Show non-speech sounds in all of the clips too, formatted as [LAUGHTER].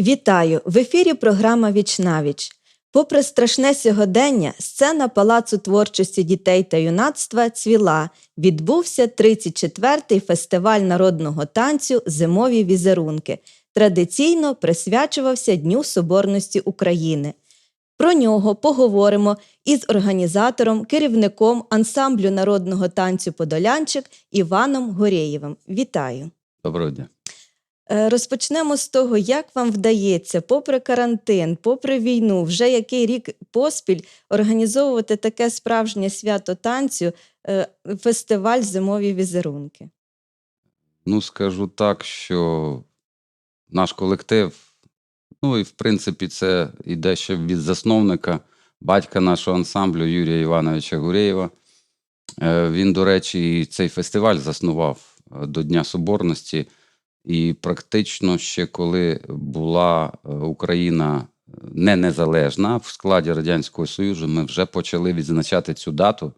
Вітаю! В ефірі програма Вічнавіч. Попри страшне сьогодення, сцена Палацу творчості дітей та юнацтва цвіла. Відбувся 34-й фестиваль народного танцю Зимові візерунки. Традиційно присвячувався Дню Соборності України. Про нього поговоримо із організатором, керівником ансамблю народного танцю Подолянчик Іваном Горєєвим. Вітаю! Доброго дня. Е, Розпочнемо з того, як вам вдається, попри карантин, попри війну, вже який рік поспіль організовувати таке справжнє свято танцю, е, фестиваль Зимові візерунки. Ну, скажу так, що наш колектив, ну і в принципі, це йде ще від засновника, батька нашого ансамблю Юрія Івановича Гуреєва. Е, Він, до речі, цей фестиваль заснував до Дня Соборності. І практично ще коли була е, Україна е, не незалежна в складі Радянського Союзу, ми вже почали відзначати цю дату.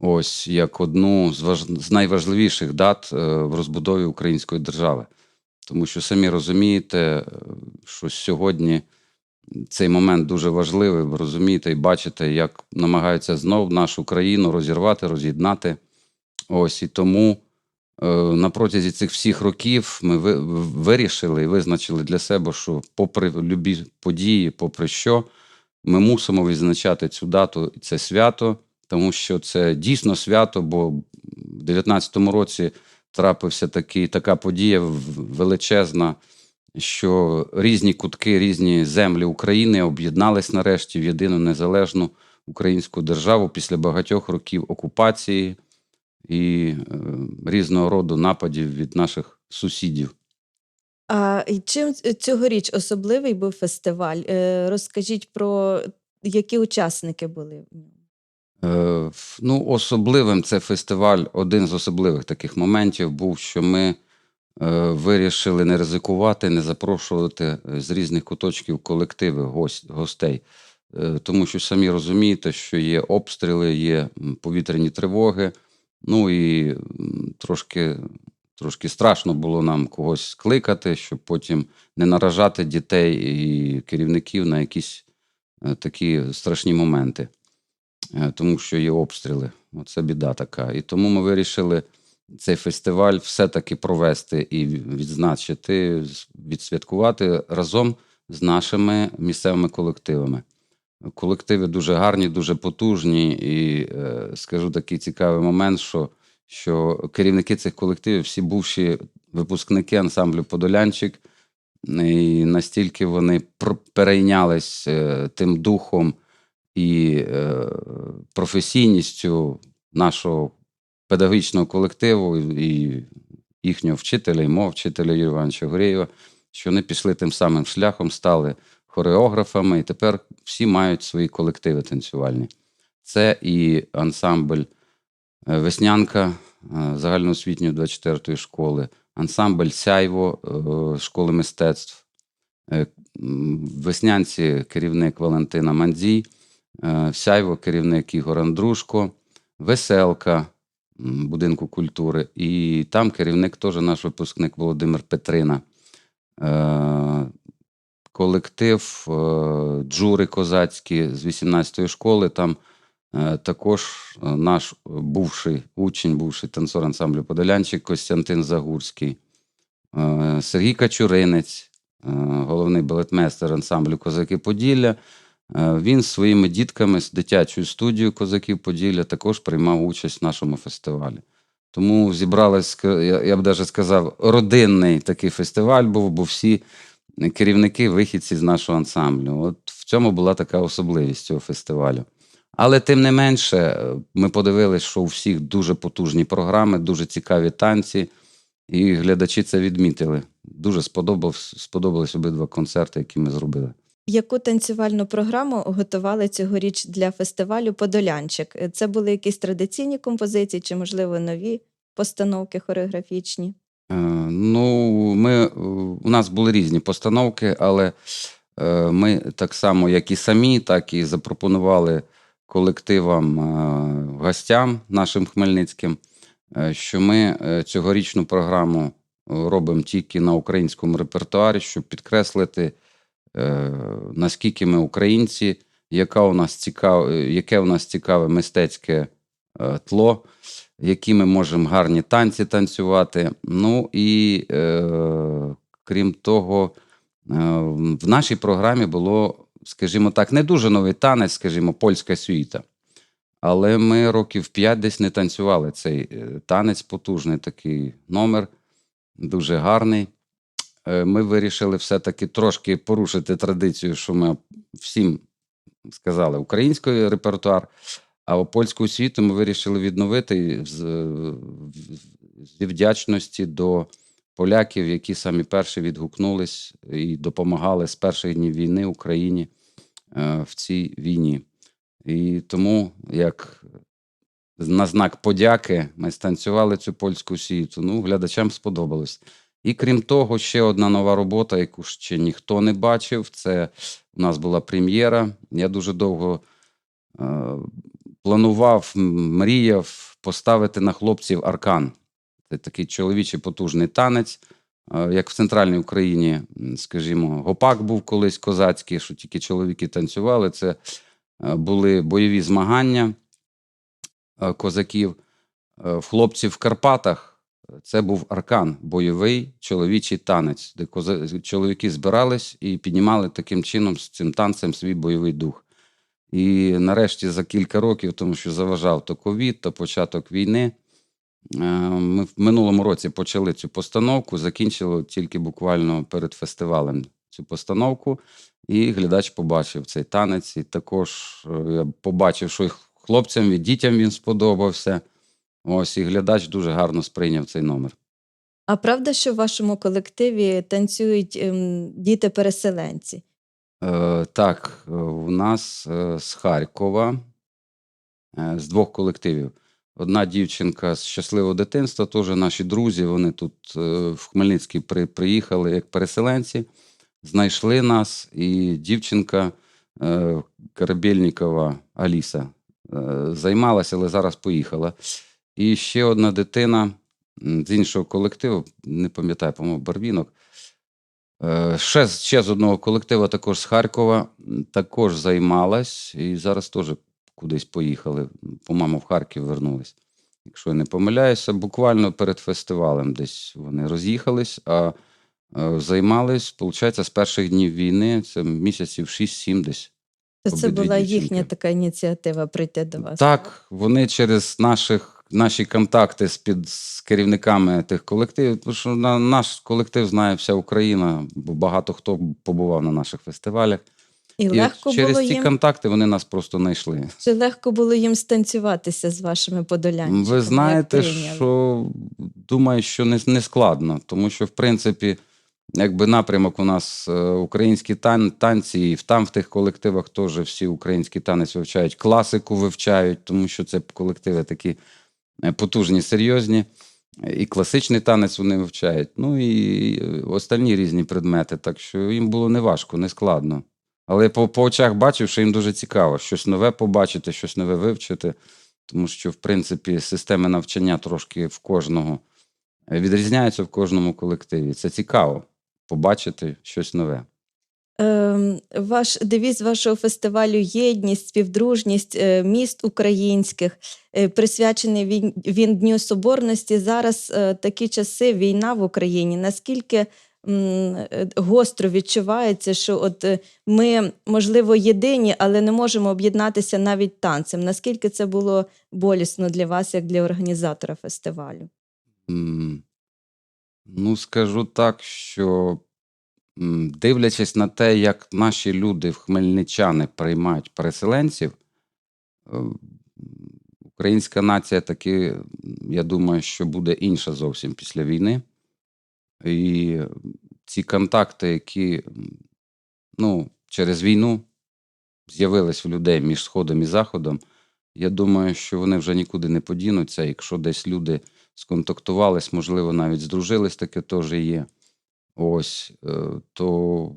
Ось як одну з, важ... з найважливіших дат е, в розбудові української держави. Тому що самі розумієте, що сьогодні цей момент дуже важливий. Ви розумієте і бачите, як намагаються знов нашу країну розірвати, роз'єднати. Ось і тому на протязі цих всіх років ми вирішили і визначили для себе, що, попри любі події, попри що, ми мусимо відзначати цю дату це свято, тому що це дійсно свято, бо в 19-му році трапився такий, така подія величезна, що різні кутки, різні землі України об'єднались нарешті в єдину незалежну українську державу після багатьох років окупації і е, різного роду нападів від наших сусідів. А чим цьогоріч особливий був фестиваль? Е, Розкажіть про які учасники були. Е, Ну, особливим це фестиваль. Один з особливих таких моментів був, що ми е, вирішили не ризикувати, не запрошувати з різних куточків колективи гость, гостей. Е, Тому що самі розумієте, що є обстріли, є повітряні тривоги. Ну і трошки, трошки страшно було нам когось кликати, щоб потім не наражати дітей і керівників на якісь е, такі страшні моменти. Е, тому що є обстріли. Оце біда така. І тому ми вирішили цей фестиваль все-таки провести і відзначити, відсвяткувати разом з нашими місцевими колективами. Колективи дуже гарні, дуже потужні, і е, скажу такий цікавий момент, що, що керівники цих колективів всі бувші випускники ансамблю Подолянчик, і настільки вони перейнялись е, тим духом і е, професійністю нашого педагогічного колективу і їхнього вчителя, і мого вчителя Юрія Івановича Гурєєва, що вони пішли тим самим шляхом, стали хореографами, і тепер всі мають свої колективи танцювальні. Це і ансамбль е, Веснянка е, загальноосвітньої 24-ї школи, ансамбль Сяйво е, школи мистецтв, Веснянці керівник Валентина Мандзій, Сяйво керівник Ігор Андрушко, Веселка будинку культури, і там керівник теж наш випускник Володимир Петрина. Колектив е, Джури Козацькі з 18-ї школи. Там е, також е, наш бувший учень, бувший танцор ансамблю Подолянчик Костянтин Загурський, Сергій Качуринець, головний балетмейстер ансамблю Козаки Поділля. Він своїми дітками з дитячою студією Козаків Поділля також приймав участь в нашому фестивалі. Тому зібралась, я, б навіть сказав, родинний такий фестиваль був, бо всі керівники вихідці з нашого ансамблю. От в цьому була така особливість цього фестивалю. Але тим не менше, е, ми подивилися, що у всіх дуже потужні програми, дуже цікаві танці, і глядачі це відмітили. Дуже сподобались обидва концерти, які ми зробили. Яку танцювальну програму готували цьогоріч для фестивалю Подолянчик? Це були якісь традиційні композиції чи, можливо, нові постановки хореографічні? Е, Ну, ми, е, у нас були різні постановки, але е, ми так само, як і самі, так і запропонували колективам, гостям нашим хмельницьким, що ми цьогорічну програму робимо тільки на українському репертуарі, щоб підкреслити, наскільки ми українці, яка у нас цікав, яке у нас цікаве мистецьке тло, які ми можемо гарні танці танцювати. Ну і е, крім того, е, в нашій програмі було, скажімо так, не дуже новий танець, скажімо, польська сюїта. Але ми років п'ять десь не танцювали цей е, танець, потужний такий номер, дуже гарний. Е, Ми вирішили все-таки трошки порушити традицію, що ми всім сказали український репертуар, а польську світу ми вирішили відновити з, зі вдячності до поляків, які самі перші відгукнулись і допомагали з перших днів війни Україні е, в цій війні. І тому, як на знак подяки, ми станцювали цю польську світу. Ну, глядачам сподобалось. І крім того, ще одна нова робота, яку ще ніхто не бачив. Це у нас була прем'єра. Я дуже довго е, планував, мріяв поставити на хлопців аркан. Це такий чоловічий потужний танець. Е, Як в центральній Україні, скажімо, гопак був колись козацький, що тільки чоловіки танцювали. Це е, були бойові змагання е, козаків. В хлопців в Карпатах це був аркан, бойовий чоловічий танець, де чоловіки збирались і піднімали таким чином з цим танцем свій бойовий дух. І нарешті за кілька років, тому що заважав то ковід, то початок війни. е, Ми в минулому році почали цю постановку, закінчили тільки буквально перед фестивалем цю постановку, і глядач побачив цей танець. І також е, я побачив, що і хлопцям і дітям він сподобався. Ось і глядач дуже гарно сприйняв цей номер. А правда, що в вашому колективі танцюють ем, діти-переселенці? Е, так, е, у нас е, з Харкова, з двох колективів. Одна дівчинка з щасливого дитинства, теж наші друзі. Вони тут в Хмельницький при, приїхали як переселенці, знайшли нас, і дівчинка е, Корабельникова Аліса займалася, але зараз поїхала. І ще одна дитина з іншого колективу, не пам'ятаю, по-моєму, Барвінок. Е, Ще, ще з одного колективу, також з Харкова, також займалась і зараз теж кудись поїхали. По-моєму, в Харків вернулись. Якщо я не помиляюся, буквально перед фестивалем десь вони роз'їхались, а е, займались, виходить, з перших днів війни, це місяців 6-7 десь. То це була дівчинки. їхня така ініціатива прийти до вас. Так, вони через наших, наші контакти з, під, з керівниками тих колективів, тому що на, наш колектив знає вся Україна, бо багато хто побував на наших фестивалях. І, І легко через було ці їм контакти вони нас просто знайшли. чи легко було їм станцюватися з вашими подолянчиками? Ви знаєте, що думаю, що не, не складно, тому що, в принципі, якби напрямок у нас е, українські тан, танці, і в- там в тих колективах теж всі українські танець вивчають, класику вивчають, тому що це колективи такі потужні, серйозні. І класичний танець вони вивчають. Ну і е, остальні різні предмети. Так що їм було не важко, не складно. Але по, по очах бачив, що їм дуже цікаво щось нове побачити, щось нове вивчити. Тому що, в принципі, системи навчання трошки в кожного е, відрізняються в кожному колективі. Це цікаво побачити щось нове. Ем, Ваш девіз вашого фестивалю єдність, співдружність е, міст українських, е, присвячений він, він Дню Соборності. Зараз е, такі часи, війна в Україні. Наскільки гостро відчувається, що от ми, можливо, єдині, але не можемо об'єднатися навіть танцем. Наскільки це було болісно для вас, як для організатора фестивалю? Ну, скажу так, що дивлячись на те, як наші люди, хмельничани, приймають переселенців, е, українська нація таки, я думаю, що буде інша зовсім після війни. І ці контакти, які ну, через війну з'явились в людей між Сходом і Заходом, я думаю, що вони вже нікуди не подінуться. Якщо десь люди сконтактувались, можливо, навіть здружились, таке теж є. Ось, е, то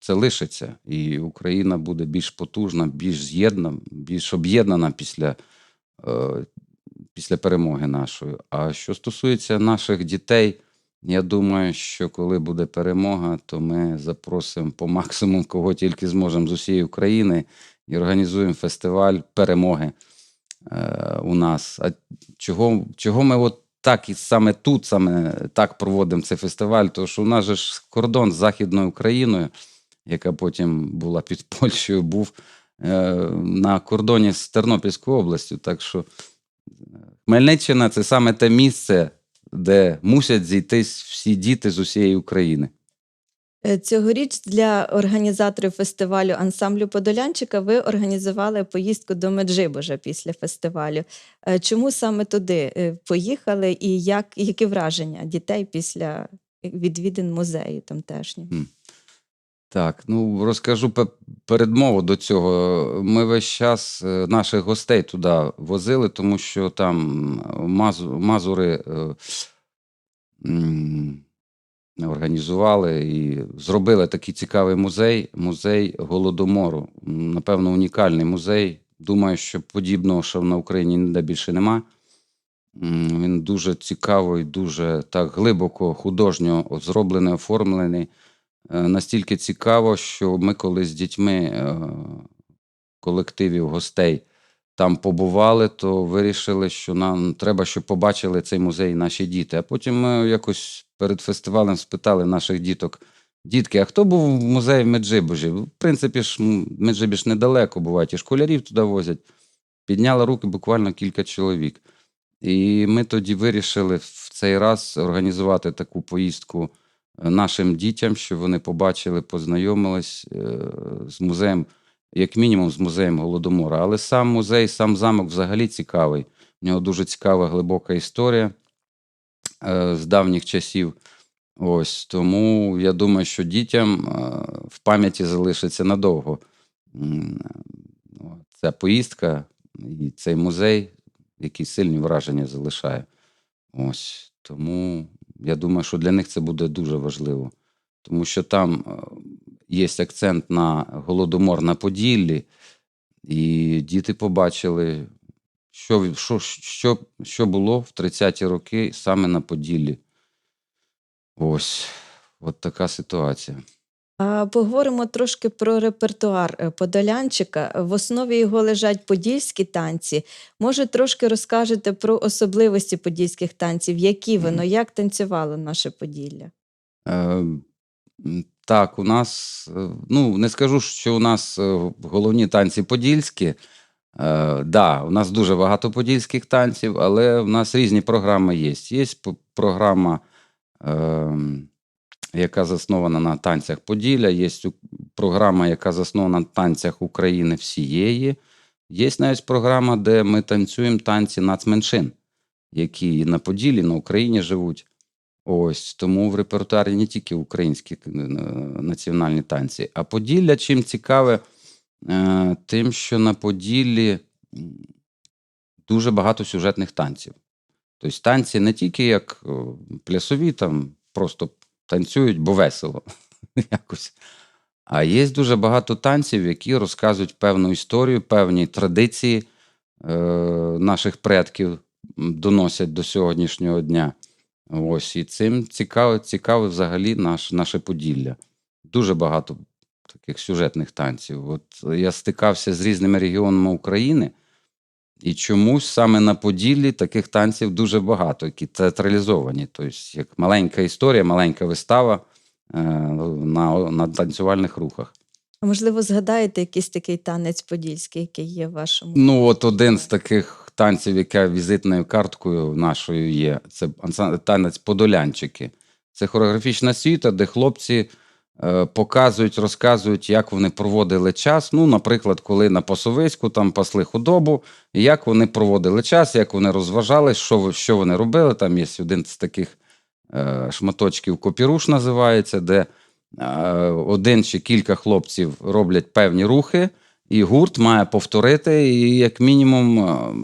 це лишиться, і Україна буде більш потужна, більш з'єднана, більш об'єднана після, е, після перемоги нашої. А що стосується наших дітей, Я думаю, що коли буде перемога, то ми запросимо по максимуму, кого тільки зможемо з усієї України і організуємо фестиваль перемоги е, у нас. А чого, чого ми от так і саме тут, саме так проводимо цей фестиваль? Тому що у нас же ж кордон з Західною Україною, яка потім була під [LAUGHS] Польщею, був е, на кордоні з Тернопільською областю. Так що е, Хмельниччина це саме те місце, де мусять зійтись всі діти з усієї України. Е, Цьогоріч для організаторів фестивалю ансамблю Подолянчика ви організували поїздку до Меджибожа після фестивалю. Е, Чому саме туди е, поїхали і як, які враження дітей після відвідин музею тамтешнього? Так, ну розкажу передмову до цього. Ми весь час наших гостей туди возили, тому що там мазу, мазури організували і зробили такий цікавий музей, музей Голодомору. Напевно, унікальний музей. Думаю, що подібного, що на Україні ніде більше нема. Він дуже цікавий, дуже так глибоко художньо зроблений, оформлений. Е, Настільки цікаво, що ми коли з дітьми е, колективів гостей там побували, то вирішили, що нам треба, щоб побачили цей музей наші діти. А потім ми якось перед фестивалем спитали наших діток: дітки, а хто був в музеї в Меджибужі? В принципі, ж Меджибіж недалеко бувають, і школярів туди возять. Підняли руки буквально кілька чоловік. І ми тоді вирішили в цей раз організувати таку поїздку е, нашим дітям, щоб вони побачили, познайомились е, з музеєм, як мінімум, з музеєм Голодомора. Але сам музей, сам замок взагалі цікавий. У нього дуже цікава глибока історія е, з давніх часів. Ось тому я думаю, що дітям е, в пам'яті залишиться надовго. Ця поїздка і цей музей, який сильні враження залишає. Ось тому я думаю, що для них це буде дуже важливо, тому що там е, є акцент на голодомор на Поділлі, і діти побачили, що, що, що, що було в 30-ті роки саме на Поділлі. Ось, от така ситуація. А поговоримо трошки про репертуар е, Подолянчика. В основі його лежать подільські танці. Може, трошки розкажете про особливості подільських танців, які воно, як танцювало наше Поділля? Так, у нас, е, ну, не скажу, що у нас е, головні танці подільські. Е, да, у нас дуже багато подільських танців, але в нас різні програми є. Є програма, е, яка заснована на танцях Поділля, є програма, яка заснована на танцях України всієї. Є навіть програма, де ми танцюємо танці нацменшин, які на Поділлі, на Україні живуть. Ось тому в репертуарі не тільки українські е, національні танці, а Поділля чим цікаве, е, тим, що на Поділлі дуже багато сюжетних танців. Тобто танці не тільки як плясові, там просто танцюють, бо весело [LAUGHS] якось. А є дуже багато танців, які розказують певну історію, певні традиції е, наших предків доносять до сьогоднішнього дня. Ось і цим цікаве, цікаве взагалі наш, наше Поділля. Дуже багато таких сюжетних танців. От я стикався з різними регіонами України, і чомусь саме на Поділлі таких танців дуже багато, які театралізовані. Тобто, як маленька історія, маленька вистава е, на, на танцювальних рухах. А можливо, згадаєте якийсь такий танець подільський, який є в вашому? Ну, от один з таких танців, яка візитною карткою нашою є, це танець Подолянчики. Це хореографічна світа, де хлопці е, показують, розказують, як вони проводили час. Ну, наприклад, коли на Пасовиську там пасли худобу, як вони проводили час, як вони розважались, що, що вони робили. Там є один з таких е, шматочків копіруш називається, де е, один чи кілька хлопців роблять певні рухи. І гурт має повторити, і як мінімум е,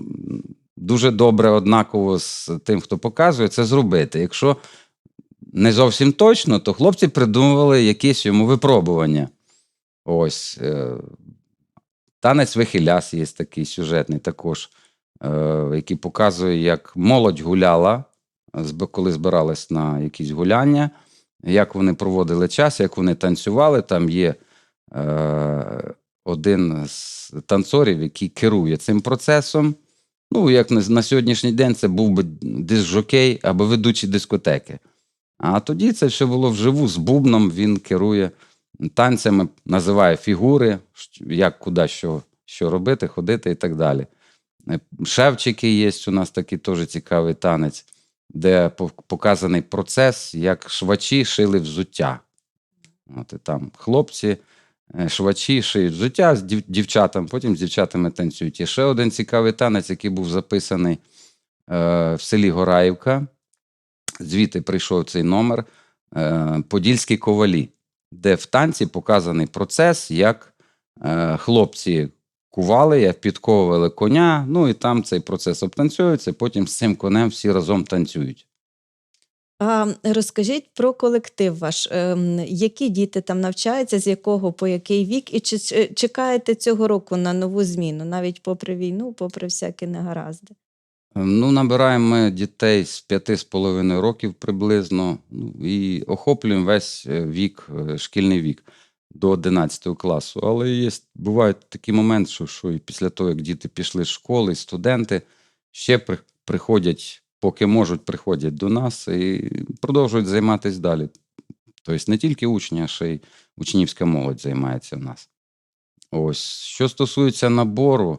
дуже добре однаково з тим, хто показує, це зробити. Якщо не зовсім точно, то хлопці придумували якісь йому випробування. Ось. е, Танець Вихиляс є такий сюжетний також, е, який показує, як молодь гуляла коли збирались на якісь гуляння, як вони проводили час, як вони танцювали. Там є один з танцорів, який керує цим процесом. Ну, як на, сьогоднішній день це був би диск-жокей або ведучий дискотеки. А тоді це все було вживу з бубном. Він керує танцями, називає фігури, як куди що, що робити, ходити і так далі. Е, Шевчики є у нас такий теж цікавий танець, де показаний процес, як швачі шили взуття. От і там хлопці, швачі шиють взуття з дів- дівчатам, потім з дівчатами танцюють. І ще один цікавий танець, який був записаний е, в селі Гораївка. Звідти прийшов цей номер е, Подільські ковалі, де в танці показаний процес, як е, хлопці кували, як підковували коня. Ну і там цей процес обтанцюється, потім з цим конем всі разом танцюють. А розкажіть про колектив ваш. Ем, Які діти там навчаються, з якого по який вік, і чи чекаєте цього року на нову зміну, навіть попри війну, попри всякі негаразди? Ну, набираємо ми дітей з п'яти з половиною років приблизно, ну, і охоплюємо весь е, вік, е, шкільний вік до 11 класу. Але є, бувають такі моменти, що, що і після того, як діти пішли з школи, студенти ще приходять, поки можуть, приходять до нас і продовжують займатися далі. Тобто не тільки учні, а ще й учнівська молодь займається в нас. Ось, що стосується набору,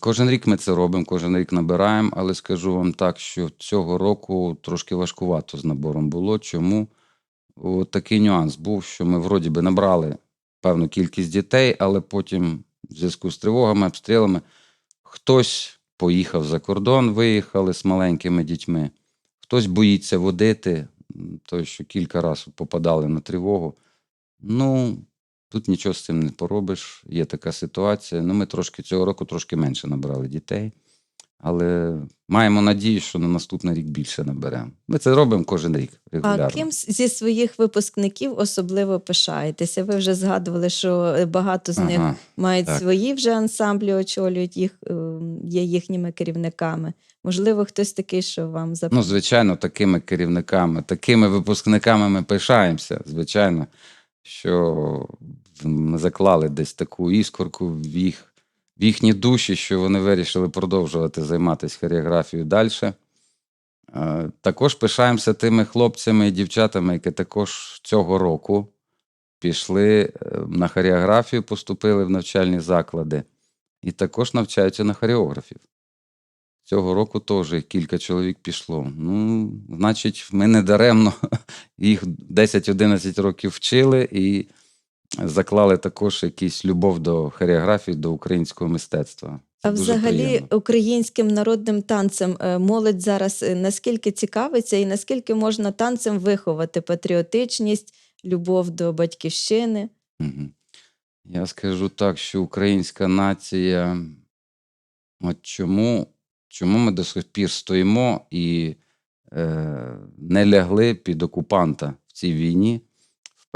Кожен рік ми це робимо, кожен рік набираємо, але скажу вам так, що цього року трошки важкувато з набором було. Чому? От такий нюанс був, що ми вроді би набрали певну кількість дітей, але потім, в зв'язку з тривогами, обстрілами, хтось поїхав за кордон, виїхали з маленькими дітьми, хтось боїться водити, той, що кілька разів попадали на тривогу. Ну, Тут нічого з цим не поробиш. Є така ситуація. Ну, ми трошки цього року трошки менше набрали дітей, але маємо надію, що на наступний рік більше наберемо. Ми це робимо кожен рік регулярно. А ким зі своїх випускників особливо пишаєтеся? Ви вже згадували, що е, багато з них Ага. мають так. свої вже ансамблі, очолюють їх, ем, є їхніми керівниками. Можливо, хтось такий, що вам зап... Ну, звичайно, такими керівниками, такими випускниками ми пишаємося. Звичайно, що ми заклали десь таку іскорку в їх, в їхні душі, що вони вирішили продовжувати займатися хореографією далі. Е, Також пишаємося тими хлопцями і дівчатами, які також цього року пішли е, на хореографію, поступили в навчальні заклади і також навчаються на хореографів. Цього року теж кілька чоловік пішло. Ну, значить, ми не даремно [LAUGHS] їх 10-11 років вчили і заклали також якусь любов до хореографії, до українського мистецтва. А дуже взагалі приємно. українським народним танцем е, молодь зараз е, наскільки цікавиться і наскільки можна танцем виховати патріотичність, любов до батьківщини? Мгм. Я скажу так, що українська нація, от чому, чому ми до сих пір стоїмо і е, не лягли під окупанта в цій війні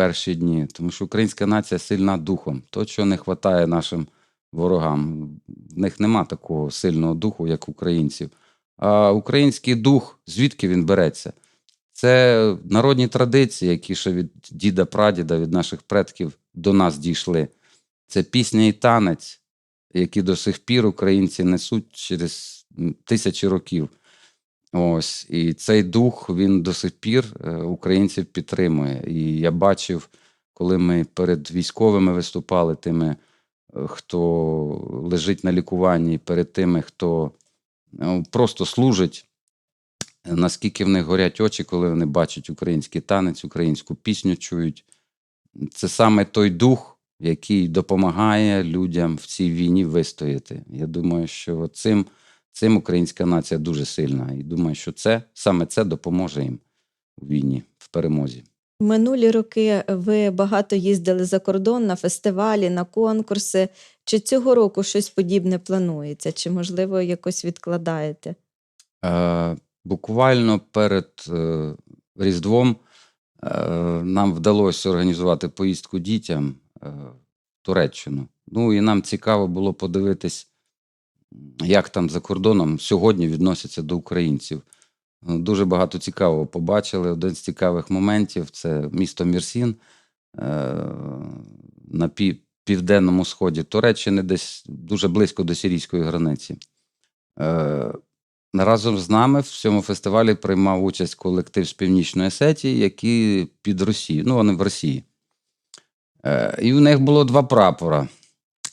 перші дні? Тому що українська нація сильна духом. То, що не вистачає нашим ворогам. В них нема такого сильного духу, як українців. А український дух, звідки він береться? Це народні традиції, які ще від діда прадіда, від наших предків до нас дійшли. Це пісня і танець, які до сих пір українці несуть через тисячі років. Ось, і цей дух він до сих пір е, українців підтримує. І я бачив, коли ми перед військовими виступали, тими, е, хто лежить на лікуванні, перед тими, хто е, просто служить наскільки в них горять очі, коли вони бачать український танець, українську пісню чують. Це саме той дух, який допомагає людям в цій війні вистояти. Я думаю, що цим, цим українська нація дуже сильна. І думаю, що це саме це допоможе їм у війні, в перемозі. Минулі роки ви багато їздили за кордон на фестивалі, на конкурси. Чи цього року щось подібне планується? Чи, можливо, якось відкладаєте? Е, буквально перед е, Різдвом е, нам вдалося організувати поїздку дітям е, в Туреччину. Ну і нам цікаво було подивитись, як там за кордоном сьогодні відносяться до українців. Дуже багато цікавого побачили. Один з цікавих моментів це місто Мірсін е, на південному сході Туреччини, десь дуже близько до сирійської границі. Е, Разом з нами в цьому фестивалі приймав участь колектив з Північної Осетії, які під Росією. Ну, вони в Росії. Е, І в них було два прапора: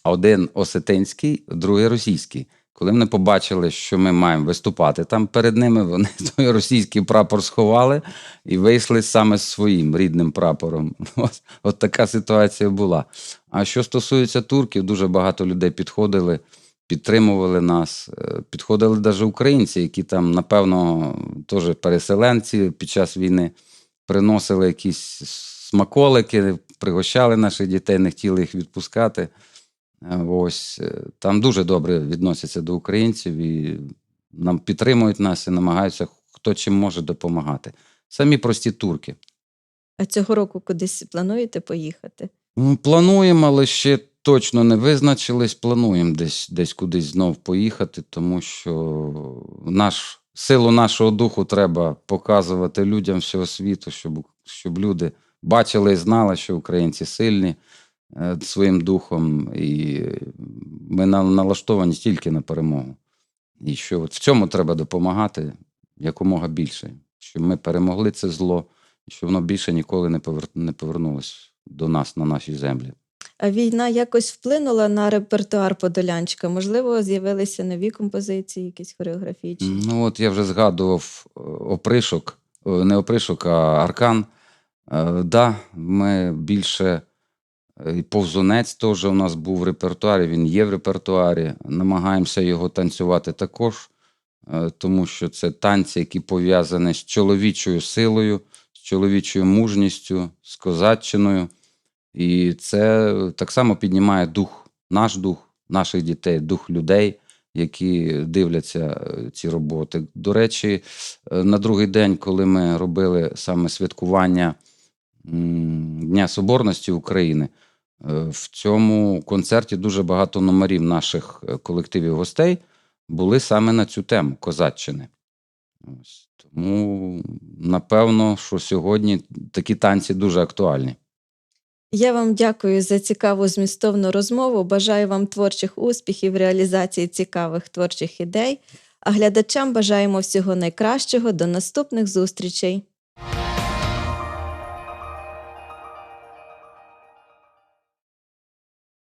один осетинський, другий російський. Коли вони побачили, що ми маємо виступати там перед ними, вони [LAUGHS] той російський прапор сховали і вийшли саме своїм рідним прапором. [LAUGHS] От, от така ситуація була. А що стосується турків, дуже багато людей підходили, підтримували нас. Е, Підходили навіть українці, які там, напевно, теж переселенці під час війни приносили якісь смаколики, пригощали наших дітей, не хотіли їх відпускати. Е, Ось е, там дуже добре відносяться до українців і нам підтримують нас і намагаються хто чим може допомагати. Самі прості турки. А цього року кудись плануєте поїхати? Ну, Плануємо, але ще точно не визначились. Плануємо десь, десь кудись знов поїхати, тому що наш, силу нашого духу треба показувати людям всього світу, щоб, щоб люди бачили і знали, що українці сильні своїм духом, і ми налаштовані тільки на перемогу. І що от в цьому треба допомагати якомога більше, щоб ми перемогли це зло, і щоб воно більше ніколи не, повер... не повернулося до нас на нашій землі. А війна якось вплинула на репертуар Подолянчика? Можливо, з'явилися нові композиції, якісь хореографічні? Ну, от я вже згадував е, опришок, е, не опришок, а аркан. Е, да, ми більше е, повзунець теж у нас був в репертуарі, він є в репертуарі. Намагаємося його танцювати також, е, тому що це танці, які пов'язані з чоловічою силою, з чоловічою мужністю, з козаччиною. І це так само піднімає дух, наш дух, наших дітей, дух людей які дивляться е, ці роботи. До речі, е, на другий день, коли ми робили саме святкування Дня Соборності України, е, в цьому концерті дуже багато номерів наших е, колективів гостей були саме на цю тему козаччини. Ось. Тому, напевно, що сьогодні такі танці дуже актуальні. Я вам дякую за цікаву змістовну розмову. Бажаю вам творчих успіхів реалізації цікавих творчих ідей. А глядачам бажаємо всього найкращого. До наступних зустрічей.